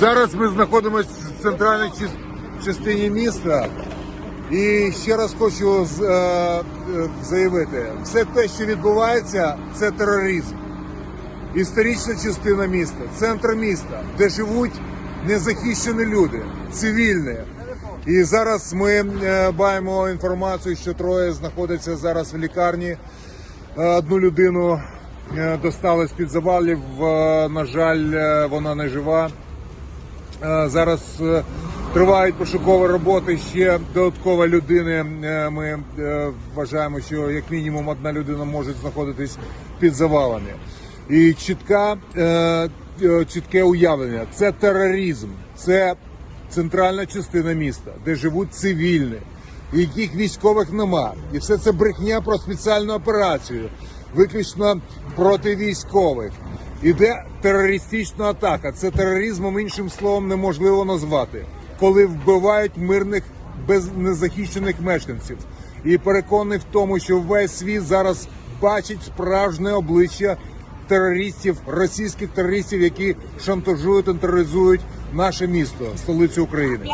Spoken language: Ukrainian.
Зараз ми знаходимося в центральній частині міста. І ще раз хочу е, е, заявити: все те, що відбувається, це тероризм. Історична частина міста, центр міста, де живуть незахищені люди, цивільні. І зараз ми е, маємо інформацію, що троє знаходяться зараз в лікарні. Одну людину е, достали з-під завалів. На жаль, е, вона не жива. Е, Зараз тривають пошукові роботи. Ще додаткова людини. Ми вважаємо, що як мінімум одна людина може знаходитись під завалами. І чітка, чітке уявлення це тероризм, це центральна частина міста, де живуть цивільні, яких військових нема. І все це брехня про спеціальну операцію, виключно проти військових. Іде терористична атака. Це тероризмом іншим словом неможливо назвати, коли вбивають мирних без незахищених мешканців. І переконаний в тому, що весь світ зараз бачить справжнє обличчя терористів, російських терористів, які шантажують і тероризують наше місто, столицю України.